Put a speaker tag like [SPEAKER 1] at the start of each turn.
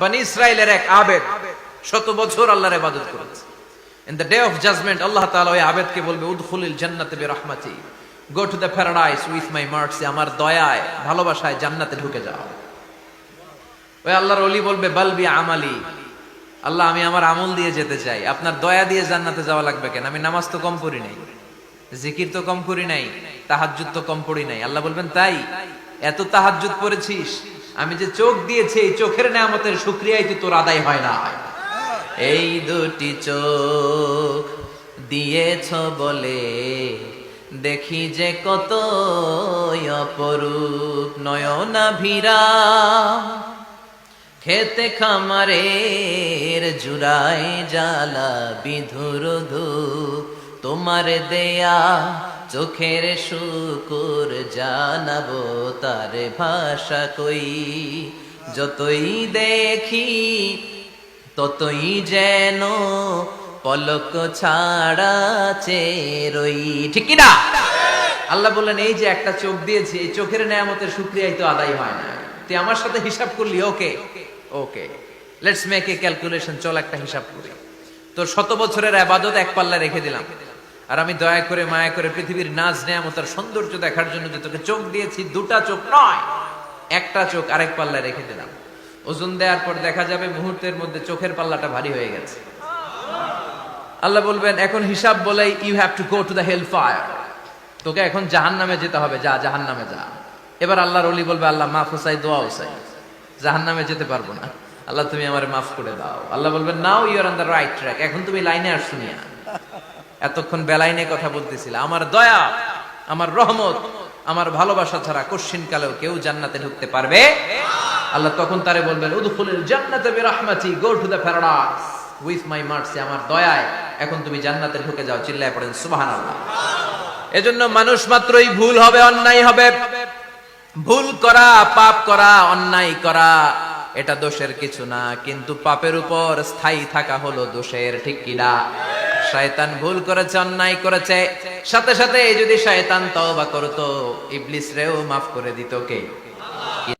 [SPEAKER 1] বানি ইসরায়েলের এক আবেদ, শত বছর আল্লাহর ইবাদত করেছে। In the day of judgement Allah তাআলা ওই আবেদকে বলবে, উদখুলিল জান্নাতে বিরহমাতি go to the paradise with my mercy আমার দয়ায়, ভালোবাসায় জান্নাতে ঢুকে যাও। ওই আল্লাহর ওলি বলবে বালবি আমালি, আল্লাহ, আমি আমার আমল দিয়ে যেতে চাই। আপনার দয়া দিয়ে জান্নাতে যাওয়া লাগবে কেন? আমি নামাজ তো কম করি নাই, জিকির তো কম করি নাই, তাহাজ্জুদ তো কম পড়ি নাই। আল্লাহ বলবেন, তাই? এত তাহাজ্জুদ পড়েছিস আমি যে চোখ দিয়েছি, এই চোখের নেয়ামতের শুক্রিয়াই তো তোর আদায় হয় না। এই দুটি চোখ দিয়েছ বলে দেখি যে কত অপরূপ। নয়না ভিরা খেতে খামারের জুড়াই জালা বিধুর ধূপ। তোমার দেয়া চোখের শুকুর জানাব তার ভাষা কই। যতই দেখি, ততই যেন পলক ছাড়া চেরই ঠিক না? আল্লাহ বললেন, এই যে একটা চোখ দিয়েছি চোখের নেয়ামতের শুক্রিয়াই তো আদায় হয় না। তুই আমার সাথে হিসাব করলি, okay? Okay. Let's make a calculation চল একটা হিসাব করি। তোর শত বছরের আবাদত এক পাল্লা রেখে দিলাম। আর আমি দয়া করে মায়া করে পৃথিবীর নাচ নেয়ামতের সৌন্দর্য দেখার জন্য যে তোকে চোখ দিয়েছি, দুটা চোখ নয়, একটা চোখ আরেক পাল্লা রেখে দিলাম। ওজন দেওয়ার পর দেখা যাবে মুহূর্তের মধ্যে চোখের পাল্লাটা ভারী হয়ে গেছে। আল্লাহ বলবেন, এখন হিসাব বলে you have to go to the hell fire তোকে এখন জাহান নামে যেতে হবে, যা জাহান নামে যা। এবার আল্লাহর অলি বলবে, আল্লাহ, মাফ হোসাই দোয়া হোসাই জাহান নামে যেতে পারব না। আল্লাহ, তুমি আমার মাফ করে দাও। আল্লাহ বলবেন now you're on the right track এখন তুমি লাইনে আসছো মিয়া। এতক্ষণ বেলাইনে কথা বলতেছিল। আমার দয়া, আমার রহমত, আমার ভালোবাসা ছাড়া কশ্চিন কালেও কেউ জান্নাতে ঢুকতে পারবে? আল্লাহ তখন তারে বলবেন, উদখুলিল জান্নাতে বিরহমাতি, go to the paradise. With my mercy, আমার দয়ায় এখন তুমি জান্নাতে ঢুকে যাও, চিল্লায় পড়েন, সুবহানাল্লাহ। এজন্য মানুষ মাত্রই ভুল হবে, অন্যায় হবে। ভুল করা, পাপ করা, অন্যায় করা, এটা দোষের কিছু না, কিন্তু পাপের উপর স্থায়ী থাকা হলো দোষের, ঠিক কিনা শয়তান ভুল করেছে, অন্যায় করেছে। সাথে সাথে যদি শয়তান তওবা করতো ইবলিস রেও মাফ করে দিত কে?